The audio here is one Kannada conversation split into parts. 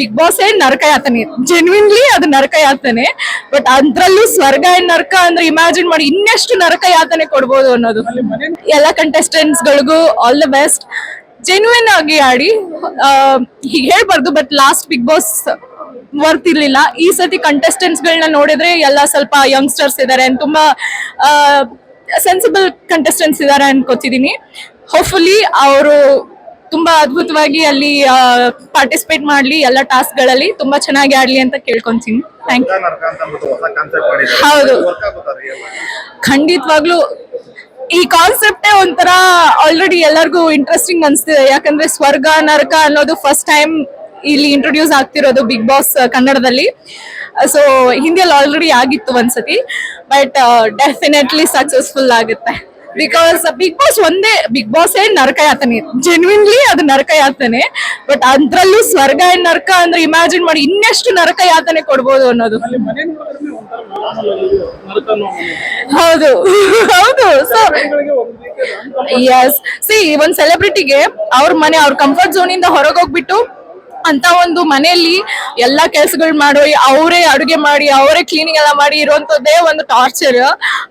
ಬಿಗ್ ಬಾಸ್ ಏನ್ ನರಕ ಯಾತನೆ? ಜೆನ್ವಿನ್ಲಿ ಅದು ನರಕ ಯಾತನೆ. ಬಟ್ ಅದ್ರಲ್ಲೂ ಸ್ವರ್ಗ ಏನ್ ನರಕ ಅಂದ್ರೆ ಇಮ್ಯಾಜಿನ್ ಮಾಡಿ ಇನ್ನೆಷ್ಟು ನರಕ ಯಾತನೆ ಕೊಡ್ಬೋದು ಅನ್ನೋದು. ಎಲ್ಲ ಕಂಟೆಸ್ಟೆಂಟ್ಸ್ ಗಳಿಗೂ ಆಲ್ ದ ಬೆಸ್ಟ್ ಜೆನ್ವಿನ್ ಆಗಿ ಆಡಿ. ಹೀಗೆ ಹೇಳ್ಬಾರ್ದು but last Bigg Boss worth ಇರ್ಲಿಲ್ಲ. ಈ ಸತಿ ಕಂಟೆಸ್ಟೆಂಟ್ಸ್ ಗಳನ್ನ ನೋಡಿದ್ರೆ ಎಲ್ಲ ಸ್ವಲ್ಪ ಯಂಗ್ಸ್ಟರ್ಸ್ ಇದಾರೆ ತುಂಬಾ ಸೆನ್ಸಿಬಲ್ ಕಂಟೆಸ್ಟೆಂಟ್ಸ್ ಇದಾರೆ ಅನ್ಕೋತಿದೀನಿ. ಹೋಪ್ಫುಲಿ ಅವರು ತುಂಬಾ ಅದ್ಭುತವಾಗಿ ಅಲ್ಲಿ ಪಾರ್ಟಿಸಿಪೇಟ್ ಮಾಡ್ಲಿ ಎಲ್ಲ ಟಾಸ್ಕ್ಗಳಲ್ಲಿ. ತುಂಬಾ ಚೆನ್ನಾಗಿ ಆಡ್ಲಿ ಅಂತ ಕೇಳ್ಕೊಂತೀನಿ. ಹೌದು. ಖಂಡಿತವಾಗ್ಲೂ ಈ ಕಾನ್ಸೆಪ್ಟೇ ಒಂಥರ ಆಲ್ರೆಡಿ ಎಲ್ಲರಿಗೂ ಇಂಟ್ರೆಸ್ಟಿಂಗ್ ಅನಿಸ್ತಿದೆ. ಯಾಕಂದ್ರೆ ಸ್ವರ್ಗ, ನರಕ ಅನ್ನೋದು ಫಸ್ಟ್ ಟೈಮ್ ಇಲ್ಲಿ ಇಂಟ್ರೊಡ್ಯೂಸ್ ಆಗ್ತಿರೋದು ಬಿಗ್ ಬಾಸ್ ಕನ್ನಡದಲ್ಲಿ. ಸೊ ಹಿಂದಿಯಲ್ಲಿ ಆಲ್ರೆಡಿ ಆಗಿತ್ತು ಒಂದ್ಸತಿ. ಬಟ್ ಡೆಫಿನೆಟ್ಲಿ ಸಕ್ಸಸ್ಫುಲ್ ಆಗುತ್ತೆ. ಬಿಕಾಸ್ ಬಿಗ್ ಬಾಸ್ ಒಂದೇ ಬಿಗ್ ಬಾಸ್ ಏನ್ ನರಕ ಯಾತನೆ? ಜೆನ್ವಿನ್ಲಿ ಅದು ನರಕ ಯಾತನೆ. ಬಟ್ ಅದ್ರಲ್ಲೂ ಸ್ವರ್ಗ ಏನ್ ನರಕ ಅಂದ್ರೆ ಇಮ್ಯಾಜಿನ್ ಮಾಡಿ ಇನ್ನೆಷ್ಟು ನರಕ ಯಾತನೆ ಕೊಡ್ಬೋದು ಅನ್ನೋದು. ಹೌದು. ಹೌದು. ಸೊ ಎಸ್ ಸಿ ಒಂದ್ ಸೆಲೆಬ್ರಿಟಿಗೆ ಅವ್ರ ಮನೆ, ಅವ್ರ ಕಂಫರ್ಟ್ ಝೋನ್ ಇಂದ ಹೊರಗೋಗ್ಬಿಟ್ಟು ಅಂತ ಒಂದು ಮನೆಯಲ್ಲಿ ಎಲ್ಲಾ ಕೆಲಸಗಳು ಮಾಡೋ ಅವರೇ ಅಡುಗೆ ಮಾಡಿ ಅವರೇ ಕ್ಲೀನಿಂಗ್ ಎಲ್ಲ ಮಾಡಿ ಇರುವಂತದ್ದೇ ಒಂದು ಟಾರ್ಚರ್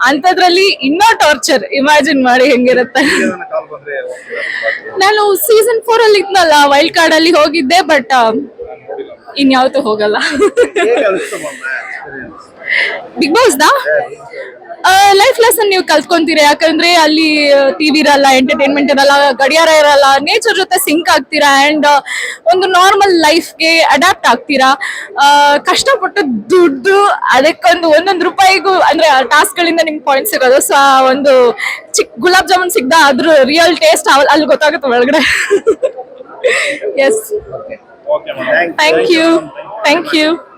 ಅಂತದ್ರಲ್ಲಿ ಇನ್ನೂ ಟಾರ್ಚರ್ ಇಮ್ಯಾಜಿನ್ ಮಾಡಿ ಹೆಂಗಿರುತ್ತೆ? ನಾನು ಸೀಸನ್ ಫೋರ್ ಅಲ್ಲಿ ಇದ್ನಲ್ಲ ವೈಲ್ಡ್ ಕಾರ್ಡ್ ಅಲ್ಲಿ ಹೋಗಿದ್ದೆ ಬಟ್ ಇನ್ಯಾವತ್ತೂ ಹೋಗಲ್ಲ? ಬಿಗ್ ಬಾಸ್ ದಾ? ಲೈಫ್ ಲೆಸನ್ ನೀವು ಕಲ್ತ್ಕೊಂತೀರಾ? ಯಾಕಂದ್ರೆ ಅಲ್ಲಿ ಟಿವಿ ಇರಲ್ಲ ಎಂಟರ್ಟೈನ್ಮೆಂಟ್ ಇರಲ್ಲ ಗಡಿಯಾರ ಇರಲ್ಲ ನೇಚರ್ ಜೊತೆ ಸಿಂಕ್ ಆಗ್ತೀರಾ? ಅಂಡ್ ಒಂದು ನಾರ್ಮಲ್ ಲೈಫ್ಗೆ ಅಡಾಪ್ಟ್ ಆಗ್ತೀರಾ? ಕಷ್ಟಪಟ್ಟು ದುಡ್ಡು ಅದಕ್ಕೊಂದು ಒಂದೊಂದು ರೂಪಾಯಿಗೂ ಅಂದ್ರೆ ಟಾಸ್ಕ್ ಗಳಿಂದ ನಿಮ್ಗೆ ಪಾಯಿಂಟ್ಸ್ ಸಿಗೋದು. ಸೊ ಒಂದು ಚಿಕ್ಕ ಗುಲಾಬ್ ಜಾಮೂನ್ ಸಿಗ್ದ ಅದ್ರ ರಿಯಲ್ ಟೇಸ್ಟ್ ಅಲ್ಲಿ ಗೊತ್ತಾಗುತ್ತೆ ಒಳಗಡೆ. Yes. Thank you thank you